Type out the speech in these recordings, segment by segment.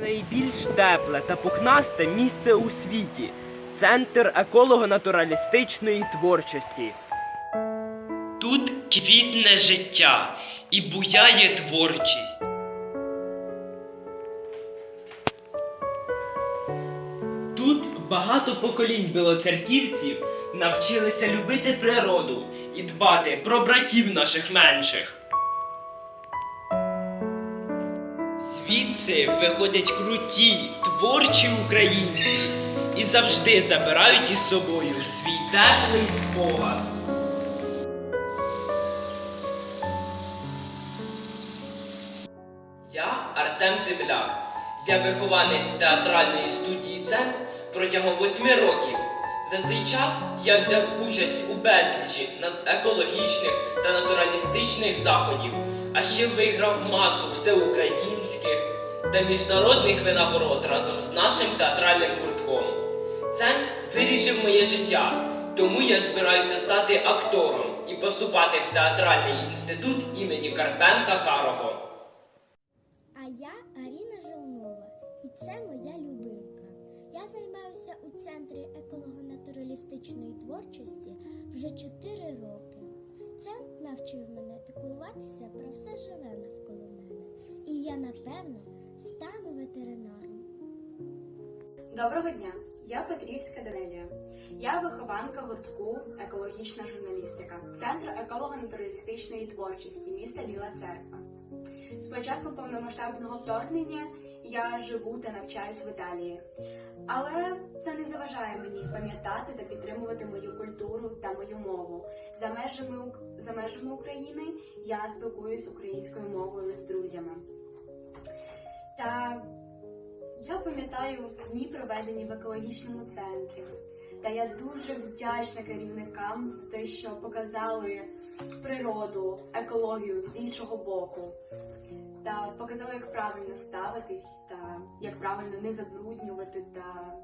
Найбільш тепле та пухнасте місце у світі центр еколого-натуралістичної творчості. Тут квітне життя і буяє творчість. Тут багато поколінь білоцерківців навчилися любити природу і дбати про братів наших менших. Звідси виходять круті, творчі українці і завжди забирають із собою свій теплий спогад. Я Артем Земляк. Я вихованець театральної студії Центр протягом восьми років. За цей час я взяв участь у безлічі екологічних та натуралістичних заходів, а ще виграв масу всеукраїнських та міжнародних винагород разом з нашим театральним гуртком. Центр вирішив моє життя, тому я збираюся стати актором і поступати в театральний інститут імені Карпенка Карого. А я Аріна Желнова, і це моя любимка. Я займаюся у центрі еколого-натуралістичної творчості вже 4 роки. Центр навчив мене піклуватися про все живе навколо мене, і я напевно стану ветеринаром. Доброго дня! Я Петрівська Данелія. Я вихованка гуртку Екологічна журналістика Центру еколого-натуралістичної творчості міста Біла Церква. З початку повномасштабного вторгнення я живу та навчаюсь в Італії. Але це не заважає мені пам'ятати та підтримувати мою культуру та мою мову. За межами, за межами України я спілкуюсь українською мовою з друзями. Та я пам'ятаю дні проведені в екологічному центрі. Та я дуже вдячна керівникам за те, що показали природу, екологію з іншого боку. Та показали, як правильно ставитись, та як правильно не забруднювати та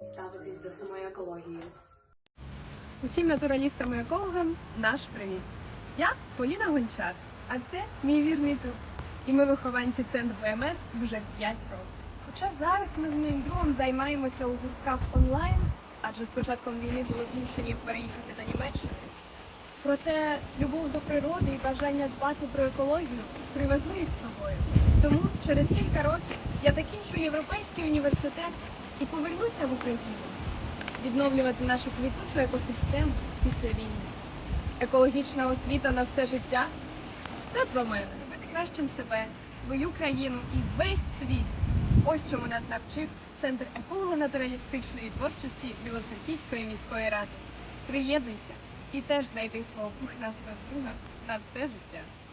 ставитись до самої екології. Усім натуралістам і екологам наш привіт. Я Поліна Гончар, а це мій вірний друг. І ми вихованці центру БМР вже 5 років. Хоча зараз ми з моїм другом займаємося у гуртках онлайн, адже з початком війни було змушені переїхати до Німеччини. Проте любов до природи і бажання дбати про екологію привезли із собою. Тому через кілька років я закінчу європейський університет і повернуся в Україну відновлювати нашу квітучу екосистему після війни. Екологічна освіта на все життя це про мене. Робити кращим себе, свою країну і весь світ. Ось чому нас навчив Центр еколого-натуралістичної творчості Білоцерківської міської ради. Приєднуйся і теж знайди свого пухнастого друга на все життя.